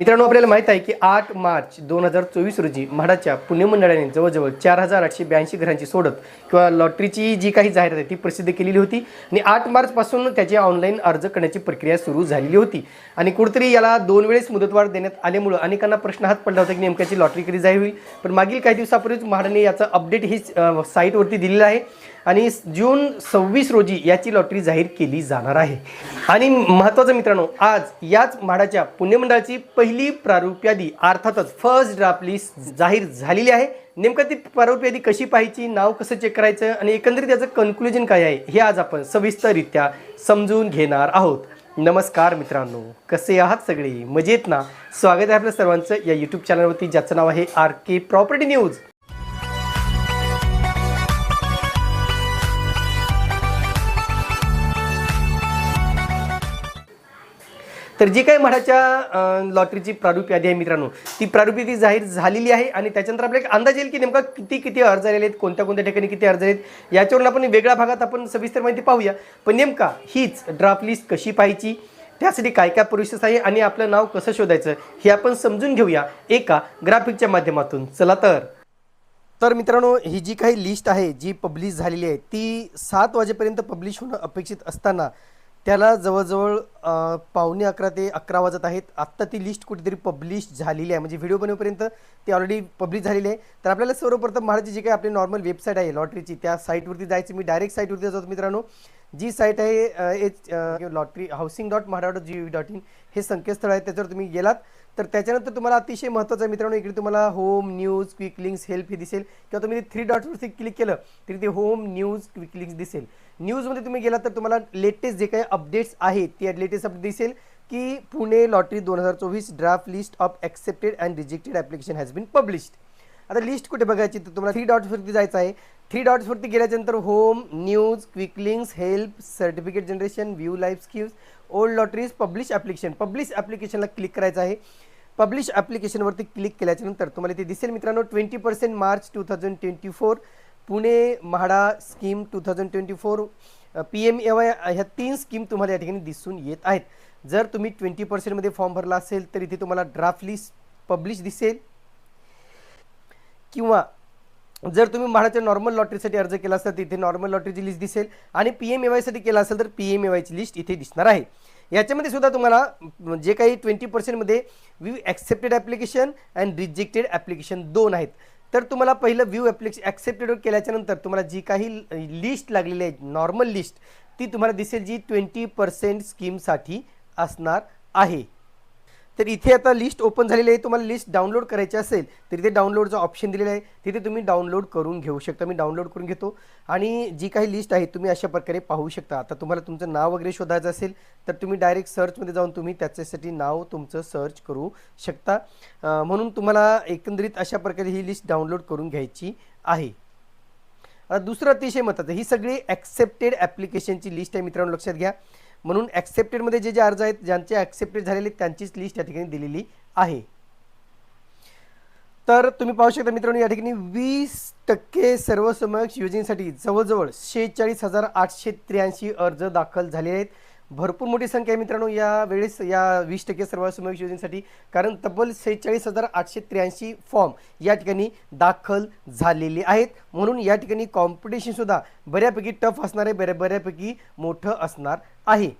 मित्रांनो आपल्याला माहीत आहे की आठ मार्च दोन हजार चोवीस रोजी म्हाडाच्या पुणे मंडळाने जवळजवळ चार हजार आठशे ब्याऐंशी घरांची सोडत किंवा लॉटरीची जी काही जाहिरात आहे ती प्रसिद्ध केलेली होती आणि आठ मार्चपासून त्याची ऑनलाईन अर्ज करण्याची प्रक्रिया सुरू झालेली होती. आणि कुठेतरी याला दोन वेळेस मुदतवाढ देण्यात आल्यामुळं अनेकांना प्रश्न हात पडला होता की नेमक्याची लॉटरी कधी जाहीर होईल. पण मागील काही दिवसापूर्वीच म्हाडाने याचं अपडेट ही साईटवरती दिलेलं आहे. आणि जून सव्वीस रोजी याची लॉटरी जाहीर केली जाणार आहे. आणि महत्त्वाचं मित्रांनो आज याच म्हाडाच्या पुण्यमंडळाची पहिली प्रारूप यादी अर्थातच फर्स्ट ड्राफ्ट लिस्ट जाहीर झालेली आहे. नेमकं ती प्रारूप यादी कशी पाहायची नाव कसं चेक करायचं आणि एकंदरीत त्याचं कन्क्लुजन काय आहे हे आज आपण सविस्तररित्या समजून घेणार आहोत. नमस्कार मित्रांनो कसे आहात सगळे? मजेत ना? स्वागत आहे आपल्या सर्वांचं या यूट्यूब चॅनलवरती ज्याचं नाव आहे आर के प्रॉपर्टी न्यूज तर जी काही म्हाडाच्या लॉटरीची प्रारूप यादी आहे मित्रांनो ती प्रारूप यादी जाहीर झालेली आहे आणि त्याच्यानंतर आपल्याला एक अंदाज येईल की नेमका किती किती अर्ज आलेले आहेत कोणत्या कोणत्या ठिकाणी किती अर्ज आहेत याच्यावरून आपण वेगळ्या भागात आपण सविस्तर माहिती पाहूया. पण नेमका हीच ड्राफ्ट लिस्ट कशी पाहायची त्यासाठी काय काय प्रोसेस आहे आणि आपलं नाव कसं शोधायचं हे आपण समजून घेऊया एका ग्राफिकच्या माध्यमातून. चला तर. तर मित्रांनो ही जी काही लिस्ट आहे जी पब्लिश झालेली आहे ती सात वाजेपर्यंत पब्लिश होणं अपेक्षित असताना त्याला जवळजवळ पावणे अकरा ते अकरा वाजत आहेत. आत्ता ती लिस्ट कुठेतरी पब्लिश झालेली आहे. म्हणजे व्हिडिओ बनवेपर्यंत ती ऑलरेडी पब्लिश झालेली आहे. तर आपल्याला सर्वप्रथम महाराजची जी काही आपली नॉर्मल वेबसाईट आहे लॉटरीची त्या साईटवरती जायचं. मी डायरेक्ट साईटवरती जातो मित्रांनो. जी साईट आहे H lottery housing dot MHADA G G dot in हे संकेतस्थळ आहे त्याच्यावर तुम्ही गेलात. तर त्याच्यानंतर तुम्हाला अतिशय महत्त्वाचं आहे मित्रांनो इकडे तुम्हाला home news quick links help हे दिसेल. किंवा तुम्ही थ्री डॉट्सवरती क्लिक केलं तरी ते होम न्यूज क्विक लिंक्स दिसेल. न्यूजमध्ये तुम्ही गेलात तर तुम्हाला लेटेस्ट जे काही अपडेट्स आहेत ती लेटेस्ट अपडेट दिसेल की पुणे लॉटरी दोन हजार चोवीस draft list of accepted and rejected application has been published आता लिस्ट कुठे बघायची? तर तुम्हाला थ्री डॉट्सवरती जायचं आहे. थ्री डॉट्सवरती गेल्याच्यानंतर home news quick links help certificate generation view life schemes old lotteries publish application publish ॲप्लिकेशनला click करायचं आहे. पब्लिश ॲप्लिकेशनवरती क्लिक केल्याच्यानंतर तुम्हाला ते दिसेल मित्रांनो twenty percent March two thousand twenty four Pune MHADA scheme two thousand twenty four P M A Y ह्या तीन scheme तुम्हाला या ठिकाणी दिसून येत आहेत. जर तुम्ही ट्वेंटी पर्सेंटमध्ये फॉर्म भरला असेल तर इथे तुम्हाला ड्राफ्ट लिस्ट पब्लिश दिसेल. किंवा जर तुम्ही म्हाडाच्या नॉर्मल लॉटरीसाठी अर्ज केला असेल तर इथे नॉर्मल लॉटरीची लिस्ट दिसेल आणि पी एम ए वायसाठी केला असेल तर पी एम ए वायची लिस्ट इथे दिसणार आहे. याच्यामध्ये सुद्धा तुम्हाला जे काही twenty पर्सेंटमध्ये view accepted application and rejected application दोन आहेत. तर तुम्हाला पहिलं व्यू ॲप्लिकेशन ॲक्सेप्टेड केल्याच्यानंतर तुम्हाला जी काही लिस्ट लागलेली आहे नॉर्मल लिस्ट ती तुम्हाला दिसेल जी ट्वेंटी पर्सेंट स्कीमसाठी असणार आहे. तर इथे आता लिस्ट ओपन झालेली आहे. तुम्हाला लिस्ट डाउनलोड करायची असेल तर इथे डाउनलोडचं ऑप्शन दिलेलं आहे. तिथे तुम्ही डाउनलोड करून घेऊ शकता. मी डाउनलोड करून घेतो. आणि जी काही लिस्ट आहे तुम्ही अशा प्रकारे पाहू शकता. आता तुम्हाला तुमचं नाव वगैरे शोधायचं असेल तर तुम्ही डायरेक्ट सर्चमध्ये जाऊन तुम्ही त्याच्यासाठी नाव तुमचं सर्च करू शकता. म्हणून तुम्हाला एकंदरीत अशा प्रकारे ही लिस्ट डाउनलोड करून घ्यायची आहे. आता दुसरं अतिशय महत्त्वाचं ही सगळी ॲक्सेप्टेड ॲप्लिकेशनची लिस्ट आहे. मित्रांनो लक्षात घ्या. म्हणून ॲक्सेप्टेडमध्ये जे जे अर्ज आहेत ज्यांचे ॲक्सेप्टेड झालेले त्यांचीच लिस्ट या ठिकाणी दिलेली आहे. तर तुम्ही पाहू शकता मित्रांनो या ठिकाणी वीस टक्के सर्वसमक्ष योजनेसाठी जवळजवळ शेहेचाळीस हजार आठशे त्र्याऐंशी अर्ज दाखल झालेले आहेत. भरपूर मोठी संख्या आहे मित्रांनो. या वेळेस या वीस टक्के सर्वसमावेश योजनेसाठी कारण तब्बल सेहेचाळीस हजार आठशे त्र्याऐंशी फॉर्म या ठिकाणी दाखल झालेले आहेत. म्हणून या ठिकाणी कॉम्पिटिशनसुद्धा बऱ्यापैकी टफ असणार आहे बऱ्या बऱ्यापैकी मोठं असणार आहे.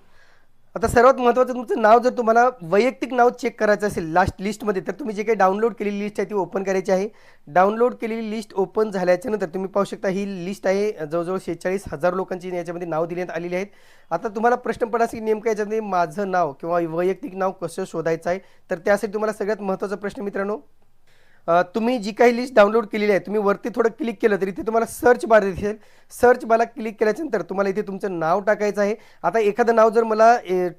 आता सर्वात महत्त्वाचं तुमचं नाव जर तुम्हाला वैयक्तिक नाव चेक करायचं असेल लास्ट लिस्टमध्ये तर तुम्ही जे काही डाउनलोड केलेली लिस्ट आहे ती ओपन करायची आहे. डाउनलोड केलेली लिस्ट ओपन झाल्याच्यानंतर तुम्ही पाहू शकता ही लिस्ट आहे जवळजवळ शेहेचाळीस हजार लोकांची याच्यामध्ये नाव देण्यात आलेली आहेत. आता तुम्हाला प्रश्न पडला की नेमकं याच्यामध्ये माझं नाव किंवा वैयक्तिक नाव कसं शोधायचं आहे तर त्यासाठी तुम्हाला सगळ्यात महत्त्वाचा प्रश्न मित्रांनो तुम्ही जी काही लिस्ट डाउनलोड केलेली आहे तुम्ही वरती थोडं क्लिक केलं तर इथे तुम्हाला सर्च बार दिसेल. सर्च बारला क्लिक केल्याच्यानंतर तुम्हाला इथे तुमचं नाव टाकायचं आहे. आता एखादं नाव जर मला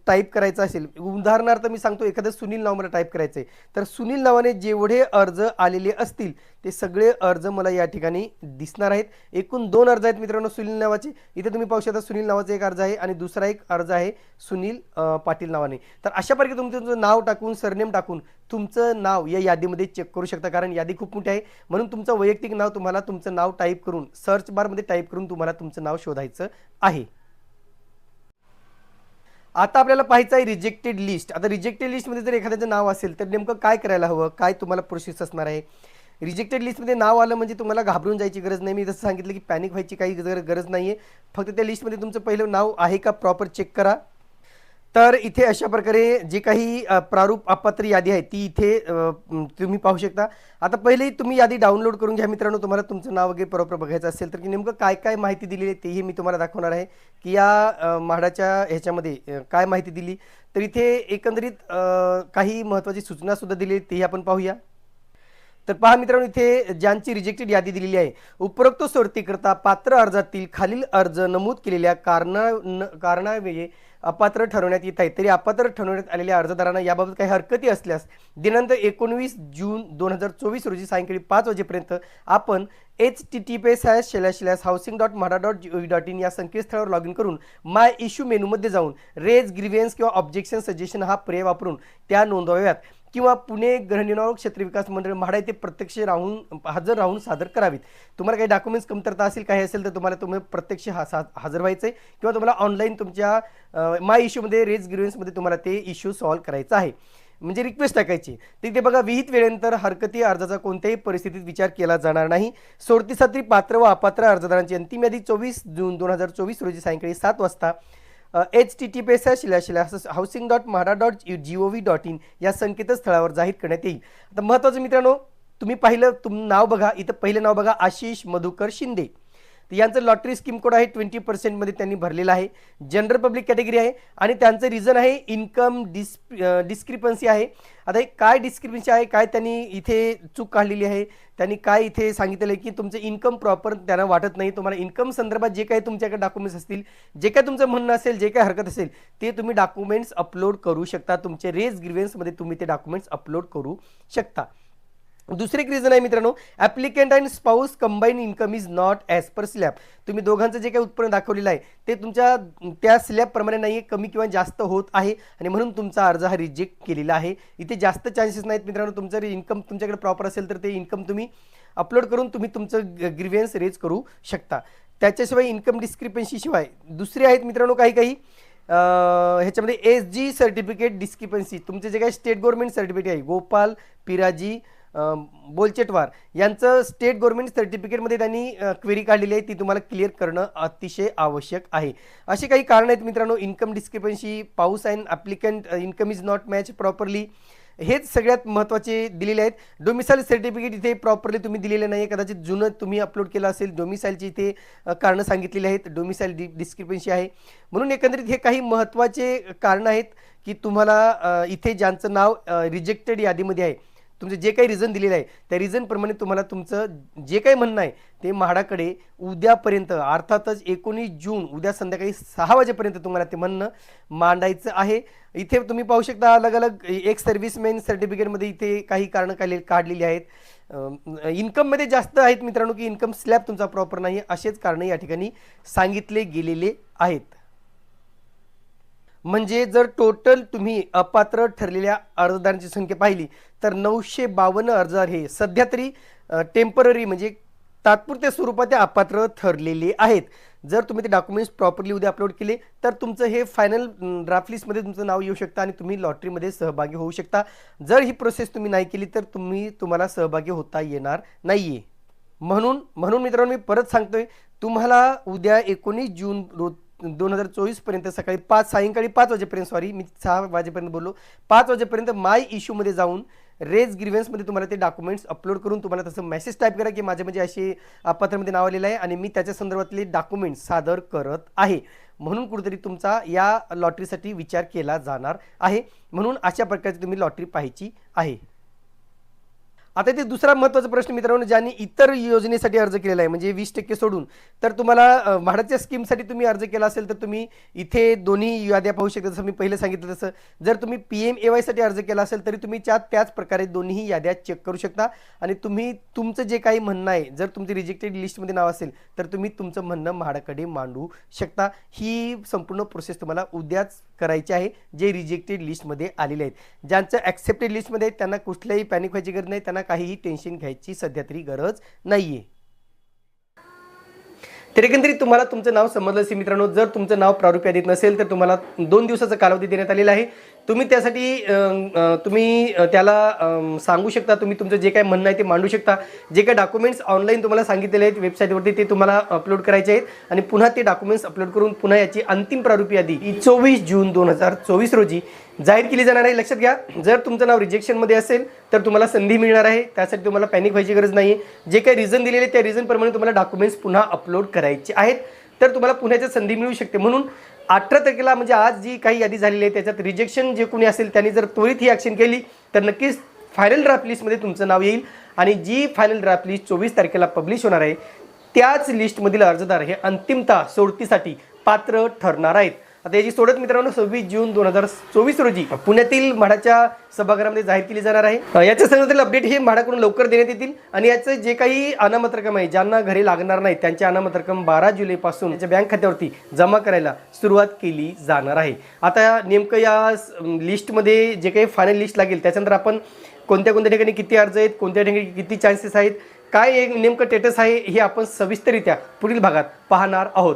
टाईप करायचं असेल उदाहरणार्थ मी सांगतो एखादं सुनील नाव मला टाईप करायचं आहे तर सुनील नावाने जेवढे अर्ज आलेले असतील ते सगळे अर्ज मला या ठिकाणी दिसणार आहेत. एकूण दोन अर्ज आहेत मित्रांनो सुनील नावाचे. इथे तुम्ही पाहू शकता सुनील नावाचा एक अर्ज आहे आणि दुसरा एक अर्ज आहे सुनील पाटील नावाने. तर अशा प्रकारे तुम्ही तुमचं नाव टाकून सरनेम टाकून तुमचं नाव या यादीमध्ये चेक करू शकता. कारण यादी खूप मोठी आहे. म्हणून तुमचं वैयक्तिक नाव तुम्हाला तुमचं नाव टाईप करून सर्च बारमध्ये टाईप करून तुम्हाला तुमचं नाव शोधायचं आहे. आता आपल्याला पाहायचं आहे रिजेक्टेड लिस्ट आता रिजेक्टेड लिस्टमध्ये जर एखाद्याचं नाव असेल तर नेमकं काय करायला हवं? काय तुम्हाला प्रोसेस असणार आहे? रिजेक्टेड लिस्टमध्ये नाव आलं म्हणजे तुम्हाला घाबरून जायची गरज नाही. मी जसं सांगितलं की पॅनिक व्हायची काही गर- गरज नाही आहे फक्त त्या लिस्टमध्ये तुमचं पहिलं नाव आहे का प्रॉपर चेक करा. तर इथे अशा प्रकारे जे काही प्रारूप अपात्र यादी आहे ती इथे तुम्ही पाहू शकता. आता पहिले तुम्ही यादी डाउनलोड करून घ्या मित्रांनो. तुम्हाला तुमचं नाव वगैरे प्रॉपर बघायचं असेल तर की नेमकं काय काय माहिती दिलेली आहे तेही मी तुम्हाला दाखवणार आहे. की या म्हाडाच्या ह्याच्यामध्ये काय माहिती दिली. तर इथे एकंदरीत काही महत्त्वाची सूचनासुद्धा दिली तेही आपण पाहूया. तर पहा मित्रांनो इथे ज्यांची रिजेक्टेड यादी दिलेली आहे उपरोक्त सोडतीकरता पात्र अर्जातील खालील अर्ज नमूद केलेल्या कारणा कारणावेळी अपात्र ठरवण्यात येत आहे तरी अपात्र ठरवण्यात आलेल्या अर्जदारांना याबाबत काही हरकती असल्यास दिनांक एकोणवीस जून दोन हजार चोवीस रोजी सायंकाळी पाच वाजेपर्यंत आपण H T T P slash शेल्या शेल्यास housing dot MHADA dot G O dot in या संकेतस्थळावर लॉग इन करून माय इश्यू मेनूमध्ये जाऊन रेज ग्रीव्हन्स किंवा ऑब्जेक्शन सजेशन हा पर्याय वापरून त्या नोंदवाव्यात. किंवा पुणे गृहनिर्माण क्षेत्र विकास मंडळ म्हाडा येथे प्रत्यक्ष राहून हजर राहून सादर करावीत. तुम्हाला काही डॉक्युमेंट्स कमतरता असेल काही असेल तर तुम्हाला तुम्ही प्रत्यक्ष हा सा हजर व्हायचं आहे किंवा तुम्हाला ऑनलाईन तुमच्या माय इश्यूमध्ये रेज ग्रिव्हन्समध्ये तुम्हाला ते इश्यू सॉल्व्ह करायचं आहे. म्हणजे रिक्वेस्ट टाकायची. तिथे बघा विहित वेळेनंतर हरकती अर्जाचा कोणत्याही परिस्थितीत विचार केला जाणार नाही. सोडतीसाठी पात्र व अपात्र अर्जदारांची अंतिम यादी चोवीस जून दोन हजार चोवीस रोजी सायंकाळी सात वाजता. H T T P S Sheila Sheila housing dot MHADA dot G O V dot in या संकेतस्थळावर जाहीर करण्यात येईल. आता महत्त्वाचं मित्रांनो तुम्ही पाहिलं तुम नाव बघा इथं पहिलं नाव बघा आशिष मधुकर शिंदे. तर यांचं लॉटरी स्कीम कोड आहे ट्वेंटी पर्सेंटमध्ये त्यांनी भरलेलं आहे. जनरल पब्लिक कॅटेगरी आहे आणि त्यांचं रिझन आहे इन्कम डिस डिस्क्रिपन्सी आहे. आता हे काय डिस्क्रिपन्सी आहे काय त्यांनी इथे चूक काढलेली आहे त्यांनी काय इथे सांगितलेलं आहे की तुमचं इन्कम प्रॉपर त्यांना वाटत नाही. तुम्हाला इन्कम संदर्भात जे काही तुमच्याकडे डॉक्युमेंट्स असतील जे काय तुमचं म्हणणं असेल जे काय हरकत असेल ते तुम्ही डॉक्युमेंट्स अपलोड करू शकता. तुमचे रेज ग्रिव्हन्समध्ये तुम्ही ते डॉक्युमेंट्स अपलोड करू शकता. दुसरे एक रिझन आहे मित्रांनो applicant and spouse combine income is not as per slab तुम्ही दोघांचं जे काही उत्पन्न दाखवलेलं आहे ते तुमच्या त्या स्लॅबप्रमाणे नाही आहे कमी किंवा जास्त होत आहे आणि म्हणून तुमचा अर्ज हा रिजेक्ट केलेला आहे. इथे जास्त चान्सेस नाहीत मित्रांनो तुमचं जर इन्कम तुमच्याकडे प्रॉपर असेल तर ते इन्कम तुम्ही अपलोड करून तुम्ही तुमचं ग्रीव्हियन्स रेज करू शकता. त्याच्याशिवाय इन्कम डिस्क्रिपन्सीशिवाय दुसरे आहेत मित्रांनो काही काही ह्याच्यामध्ये एस जी सर्टिफिकेट डिस्क्रिपन्सी तुमचे जे काही स्टेट गव्हर्नमेंट सर्टिफिकेट आहे गोपाल पिराजी बोलचेटवार यांचं स्टेट गव्हर्नमेंट सर्टिफिकेटमध्ये त्यांनी क्वेरी काढलेली आहे. ती तुम्हाला क्लिअर करणं अतिशय आवश्यक आहे. असे काही कारण आहेत मित्रांनो. इन्कम डिस्क्रिपन्सी पाऊस and applicant income is not match properly हेच सगळ्यात महत्त्वाचे दिलेले आहेत. डोमिसाईल सर्टिफिकेट इथे प्रॉपरली तुम्ही दिलेले नाही आहे कदाचित जुनं तुम्ही अपलोड केलं असेल डोमिसाईलची इथे कारणं सांगितलेली आहेत. डोमिसाईल डि डिस्क्रिपन्सी आहे. म्हणून एकंदरीत हे काही महत्त्वाचे कारणं आहेत की तुम्हाला इथे ज्यांचं नाव रिजेक्टेड यादीमध्ये आहे तुमचं जे काही रिझन दिलेलं आहे त्या रिझनप्रमाणे तुम्हाला तुमचं जे काही म्हणणं आहे ते म्हाडाकडे उद्यापर्यंत अर्थातच एकोणीस जून उद्या संध्याकाळी सहा वाजेपर्यंत तुम्हाला ते म्हणणं मांडायचं आहे. इथे तुम्ही पाहू शकता अलग अलग एक सर्व्हिसमॅन सर्टिफिकेटमध्ये इथे काही कारणं काढले काढलेली आहेत. इन्कममध्ये जास्त आहेत मित्रांनो की इन्कम स्लॅब तुमचा प्रॉपर नाही असेच कारणं या ठिकाणी सांगितले गेलेले आहेत. म्हणजे जर टोटल तुम्ही अपात्र ठरलेल्या अर्जदारांची संख्या पाहिली तर नऊशे बावन्न अर्जदार हे सध्या तरी टेंपररी म्हणजे तात्पुरत्या स्वरूपात ते अपात्र ठरलेले आहेत. जर तुम्ही ते डॉक्युमेंट्स प्रॉपरली उद्या अपलोड केले तर तुमचं हे फायनल ड्राफ्ट लिस्टमध्ये तुमचं नाव येऊ शकतं आणि तुम्ही लॉटरीमध्ये सहभागी होऊ शकता. जर ही प्रोसेस तुम्ही नाही केली तर तुम्ही तुम्हाला सहभागी होता येणार नाही आहे म्हणून म्हणून मित्रांनो मी परत सांगतोय तुम्हाला उद्या एकोणीस जून रोज दोन हजार चोवीसपर्यंत सकाळी पाच सायंकाळी पाच वाजेपर्यंत सॉरी मी सहा वाजेपर्यंत बोललो. पाच वाजेपर्यंत माय इश्यूमध्ये जाऊन रेज ग्रीव्हन्समध्ये तुम्हाला ते डॉक्युमेंट्स अपलोड करून तुम्हाला तसं मेसेज टाईप करा की माझ्या म्हणजे असे पत्रामध्ये नाव आलेलं आहे आणि मी त्याच्या संदर्भातले डॉक्युमेंट्स सादर करत आहे. म्हणून कुठेतरी तुमचा या लॉटरीसाठी विचार केला जाणार आहे. म्हणून अशा प्रकारची तुम्ही लॉटरी पाहायची आहे. आता ते दुसरा महत्त्वाचा प्रश्न मित्रांनो ज्यांनी इतर योजनेसाठी अर्ज केलेला आहे म्हणजे वीस टक्के सोडून. तर तुम्हाला म्हाडाच्या स्कीमसाठी तुम्ही अर्ज केला असेल तर तुम्ही इथे दोन्ही याद्या पाहू शकता. जसं मी पहिले सांगितलं तसं जर तुम्ही पी एम ए वायसाठी अर्ज केला असेल तरी तुम्ही त्या त्याच प्रकारे दोन्ही याद्या चेक करू शकता. आणि तुम्ही तुमचं जे काही म्हणणं आहे जर तुमची रिजेक्टेड लिस्टमध्ये नाव असेल तर तुम्ही तुमचं म्हणणं म्हाडाकडे मांडू शकता. ही संपूर्ण प्रोसेस तुम्हाला उद्याच करायची आहे जे रिजेक्टेड लिस्टमध्ये आलेले आहेत. ज्यांचं ॲक्सेप्टेड लिस्टमध्ये आहेत त्यांना कुठल्याही पॅनिक व्हायची गरज नाही. त्यांना काहीही टेन्शन घ्यायची सध्या तरी गरज नाही आहे तर एकंदरीत तुम्हाला तुमचं नाव समजलं असेल मित्रांनो. जर तुमचं नाव प्रारूप यादीत नसेल तर तुम्हाला दोन दिवसाचा कालावधी देण्यात आलेला आहे. तुम्ही त्यासाठी तुम्ही त्याला सांगू शकता तुम्ही तुमचं जे काय म्हणणं आहे ते मांडू शकता. जे काय डॉक्युमेंट्स ऑनलाईन तुम्हाला सांगितलेले आहेत वेबसाईटवरती ते तुम्हाला अपलोड करायचे आहेत आणि पुन्हा ते डॉक्युमेंट्स अपलोड करून पुन्हा याची अंतिम प्रारूप यादी ही चोवीस जून दोन हजार चोवीस रोजी जाहीर केली जाणार आहे. लक्षात घ्या जर तुमचं नाव रिजेक्शनमध्ये असेल तर तुम्हाला संधी मिळणार आहे. त्यासाठी तुम्हाला पॅनिक व्हायची गरज नाही आहे जे काही रिझन दिलेले त्या रिझनप्रमाणे तुम्हाला डॉक्युमेंट्स पुन्हा अपलोड करायचे आहेत. तर तुम्हाला पुण्याच्या संधी मिळू शकते. म्हणून अठरा तारखेला म्हणजे आज जी काही यादी झालेली आहे त्याच्यात रिजेक्शन जे कोणी असेल त्यांनी जर त्वरित ही ॲक्शन केली तर नक्कीच फायनल ड्राफ्ट लिस्टमध्ये तुमचं नाव येईल. आणि जी फायनल ड्राफ्ट लिस्ट चोवीस तारखेला पब्लिश होणार आहे त्याच लिस्टमधील अर्जदार हे अंतिमता सोडतीसाठी पात्र ठरणार आहेत. आता याची सोडत मित्रांनो सव्वीस जून दोन हजार चोवीस रोजी पुण्यातील म्हाडाच्या सभागृहामध्ये जाहीर केली जाणार आहे. याच्या संदर्भातील अपडेट हे म्हाडाकडून लवकर देण्यात येतील आणि याचं जे काही अनामत रक्कम आहे ज्यांना घरी लागणार नाही त्यांची अनामत रक्कम बारा जुलैपासून त्याच्या बँक खात्यावरती जमा करायला सुरुवात केली जाणार आहे. आता नेमकं या लिस्टमध्ये जे काही फायनल लिस्ट लागेल त्याच्यानंतर आपण कोणत्या कोणत्या ठिकाणी किती अर्ज आहेत कोणत्या ठिकाणी किती चान्सेस आहेत काय नेमकं स्टेटस आहे हे आपण सविस्तरित्या पुढील भागात पाहणार आहोत.